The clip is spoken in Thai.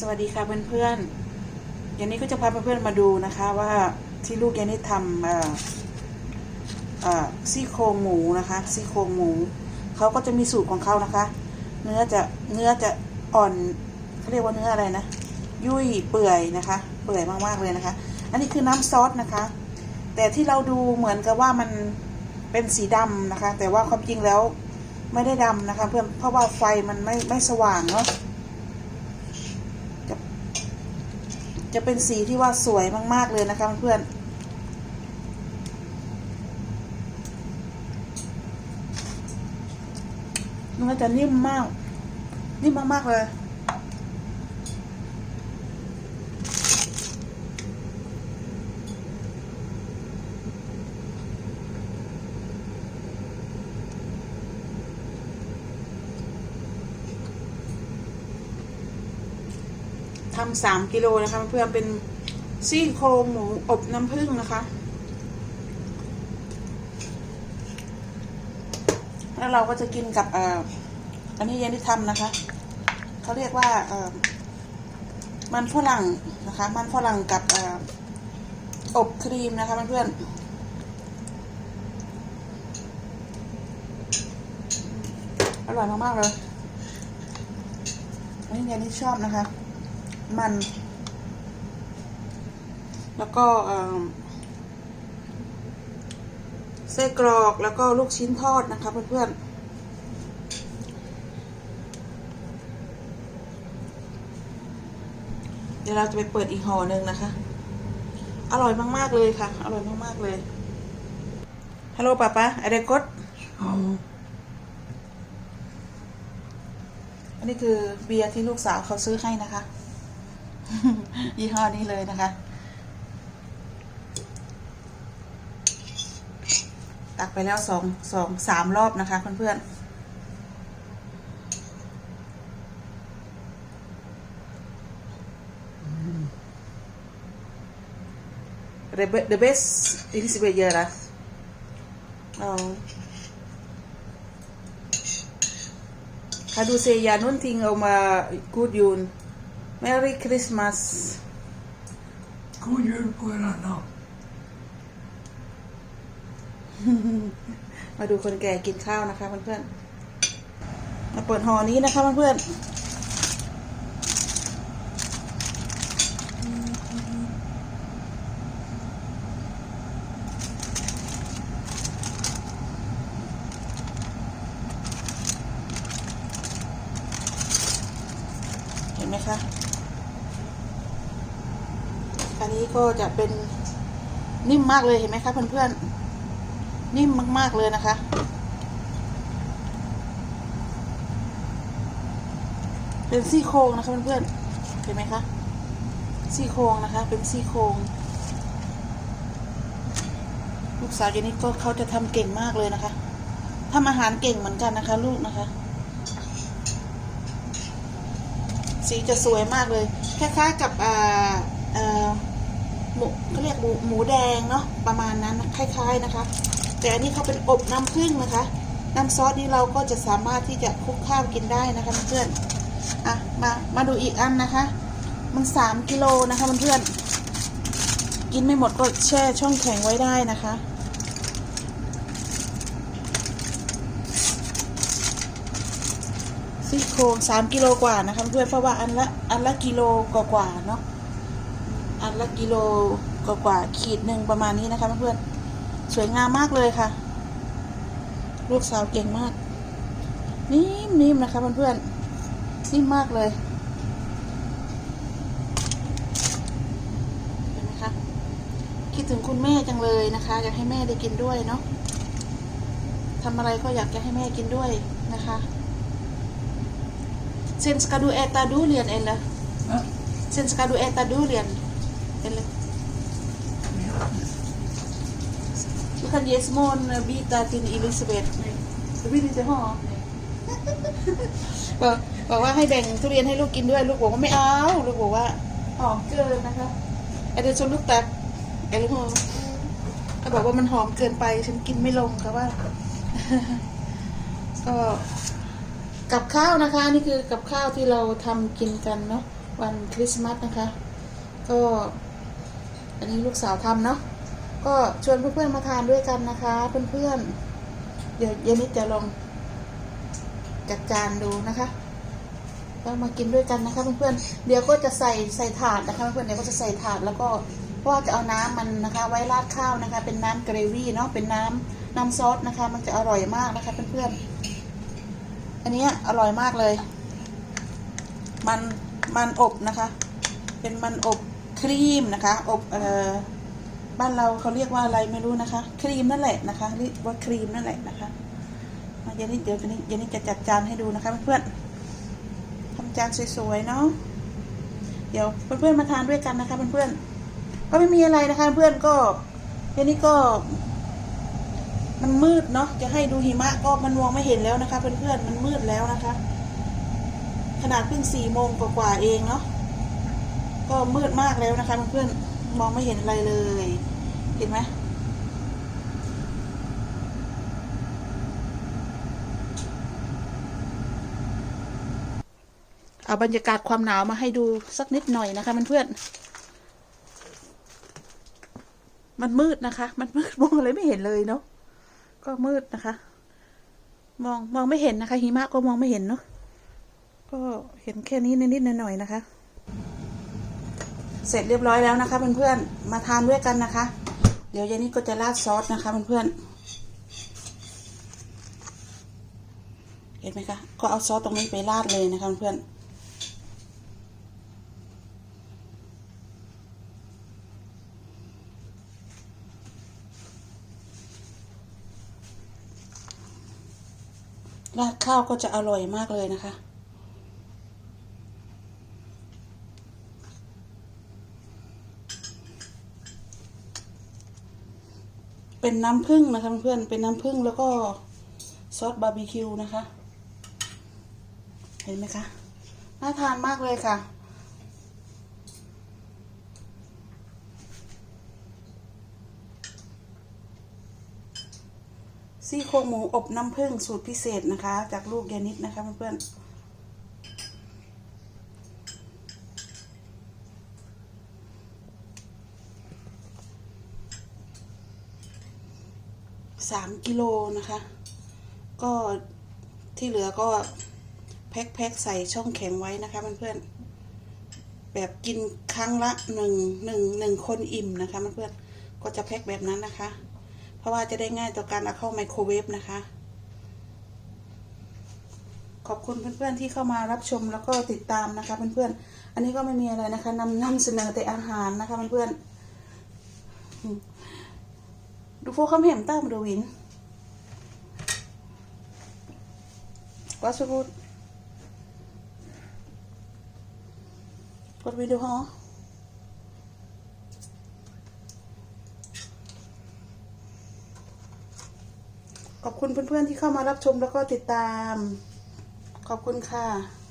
สวัสดีค่ะเพื่อนๆยันนี้ก็จะพาเพื่อนๆมาดูนะคะว่าที่ลูกยันนี้ทำซี่โครงหมูนะคะซี่โครงหมูเขาก็จะมีสูตรของเขานะคะ เนื้อจะเนื้อจะอ่อนเขาเรียกว่าเนื้ออะไรนะ ยุ่ยเปื่อยนะคะ เปื่อยมากๆเลยนะคะ อันนี้คือน้ำซอสนะคะ แต่ที่เราดูเหมือนกับว่ามันเป็นสีดำนะคะ แต่ว่าความจริงแล้วไม่ได้ดำนะคะ เพื่อนเพราะว่าไฟมันไม่ไม่สว่างเนาะ จะเป็นสีที่ว่าสวยมากๆเลยนะคะเพื่อนๆมันจะนิ่มมาก นิ่มมากๆเลยำสามกิโลนะคะเพื่อนเป็นซี่โครงหมูอบน้ำผึ้งนะคะ แล้วเราก็จะกินกับอันนี้เยังที่ทำนะคะเขาเรียกว่ามันฝรั่งนะคะ มันฝรั่งกับออบครีมนะคะเพื่อนอร่อยมาก ๆ เลย อันนี้ยังที่ชอบนะคะ มัน แล้วก็เอ่อไส้กรอกแล้วก็ลูกชิ้นทอดนะคะเพื่อนๆเดี๋ยวเราจะไปเปิดอีกห่อหนึ่งนะคะ อร่อยมาก ๆ เลยค่ะ อร่อยมาก ๆ เลย ฮัลโหลป้าป้าอะไรกดอันนี้คือเบียร์ที่ลูกสาวเขาซื้อให้นะคะ ยี่ห้อนี้เลยนะคะ ตักไปแล้วสองสองสามรอบนะคะเพื่อนๆเดเบสอินสิเบียระคาดูเซียานุ่นทิ้งเอามากูดยูน Merry Christmas. God jul på er alla. มาดูคนแก่กินข้าวนะคะเพื่อนๆมาเปิดห่อนี้นะคะเพื่อนๆ เห็นไหมคะ อันนี้ก็จะเป็นนิ่มมากเลยเห็นไหมคะเพื่อนๆ นิ่มมาก ๆ เลยนะคะ เป็นซี่โครงนะคะเพื่อนๆ เห็นไหมคะ ซี่โครงนะคะ เป็นซี่โครงลูกสาวเจนี่ก็เขาจะทำเก่งมากเลยนะคะทำอาหารเก่งเหมือนกันนะคะ ลูกนะคะ สีจะสวยมากเลย คล้ายๆกับอ่า เอ่อหมูเขาเรียกหมูหมูแดงเนาะประมาณนั้นคล้าย ๆนะคะ แต่อันนี้เขาเป็นอบน้ำผึ้งนะคะ น้ำซอสนี้เราก็จะสามารถที่จะคลุกข้าวกินได้นะคะเพื่อนอะมามาดูอีกอันนะคะ มันสามกิโลนะคะเพื่อนกินไม่หมดก็แช่ช่องแข็งไว้ได้นะคะซี่โครงสามกิโลกว่านะคะเพื่อนเพราะว่าอันละอันละกิโลกว่าๆเนาะ อันละกิโลกว่าๆขีดหนึ่งประมาณนี้นะคะเพื่อนๆสวยงามมากเลยค่ะ ลูกสาวเก่งมาก นิ่มๆนะคะเพื่อนๆนิ่มมากเลยเห็นไหมคะคิดถึงคุณแม่จังเลยนะคะ อยากให้แม่ได้กินด้วยเนาะทำอะไรก็อยากจะให้แม่กินด้วยนะคะ Sen ska du äta durian eller? Va? Sen ska du äta durian eller? Du kan ge små bitar till Elisabeth. Du vill inte ha? บอกบอกว่าให้แบ่งทุเรียนให้ลูกกินด้วย ลูกบอกว่าไม่เอา ลูกบอกว่าหอมเกินนะคะไอเดนชนลูกตักไอลูกโฮเขาบอกว่ามันหอมเกินไป ฉันกินไม่ลงค่ะว่า ก็กับข้าวนะคะ นี่คือกับข้าวที่เราทำกินกันเนาะวันคริสต์มาสนะคะ ก็ อันนี้ลูกสาวทำเนาะก็ชวนเพื่อนๆมาทานด้วยกันนะคะ เพื่อนๆ เดี๋ยวเย็นนี้จะลองจัดจานดูนะคะแล้วมากินด้วยกันนะคะเพื่อนๆ เดี๋ยวก็จะใส่ใส่ถาดนะคะเพื่อนๆ เดี๋ยวก็จะใส่ถาดแล้วก็ว่าจะเอาน้ำมันนะคะ ไว้ราดข้าวนะคะ เป็นน้ำเกรวี่เนาะ เป็นน้ำน้ำซอสนะคะ มันจะอร่อยมากนะคะเพื่อนๆ อันนี้อร่อยมากเลย มันมันอบนะคะ เป็นมันอบ รีมนะคะอบเอ่อบ้านเราเขาเรียกว่าอะไรไม่รู้นะคะ ครีมนั่นแหละนะคะเรียกว่าครีมนั่นแหละนะคะมาเย็นนี้เดี๋ยวเย็นนี้เย็นนี้จะจัดจานให้ดูนะคะเพื่อนๆทำจานสวยๆเนาะเดี๋ยวเพื่อนๆมาทานด้วยกันนะคะเพื่อนๆก็ไม่มีอะไรนะคะ เพื่อนก็เย็นนี้ก็ มันมืดเนาะจะให้ดูหิมะก็มันมองไม่เห็นแล้วนะคะ เพื่อนๆมันมืดแล้วนะคะ ขนาดเพิ่งสี่โมงกว่าๆเองเนาะ ก็มืดมากแล้วนะคะเพื่อนๆมองไม่เห็นอะไรเลย เห็นไหมเอาบรรยากาศความหนาวมาให้ดูสักนิดหน่อยนะคะเพื่อนๆมันมืดนะคะ มันมืดมองอะไรไม่เห็นเลยเนาะก็มืดนะคะ มองมองไม่เห็นนะคะหิมะก็มองไม่เห็นเนาะก็เห็นแค่นี้นิดๆหน่อยๆนะคะ เสร็จเรียบร้อยแล้วนะคะเพื่อนๆมาทานด้วยกันนะคะ เดี๋ยวเย็นนี้ก็จะราดซอสนะคะเพื่อนๆเห็นไหมคะก็เอาซอสตรงนี้ไปราดเลยนะคะเพื่อนราดข้าวก็จะอร่อยมากเลยนะคะ เป็นน้ำผึ้งนะคะเพื่อนเป็นน้ำผึ้งแล้วก็ซอสบาร์บีคิวนะคะ เห็นไหมคะน่าทานมากเลยค่ะ ซี่โครงหมูอบน้ำผึ้งสูตรพิเศษนะคะ จากลูกยานิดนะคะเพื่อนๆ สามกิโลนะคะ ก็ที่เหลือก็แพ็คแพ็คใส่ช่องแข็งไว้นะคะเพื่อนๆแบบกินครั้งละหนึ่งหนึ่งหนึ่งคนอิ่มนะคะเพื่อนๆก็จะแพ็คแบบนั้นนะคะ เพราะว่าจะได้ง่ายต่อการเอาเข้าไมโครเวฟนะคะ ขอบคุณเพื่อนๆที่เข้ามารับชมแล้วก็ติดตามนะคะเพื่อนๆอันนี้ก็ไม่มีอะไรนะคะนำนำเสนอแต่อาหารนะคะเพื่อนๆ ดูโฟคำเห็มต้ามดูวินวัสดุกดวิดีโอขอบคุณเพื่อนๆที่เข้ามารับชมแล้วก็ติดตาม ขอบคุณค่ะ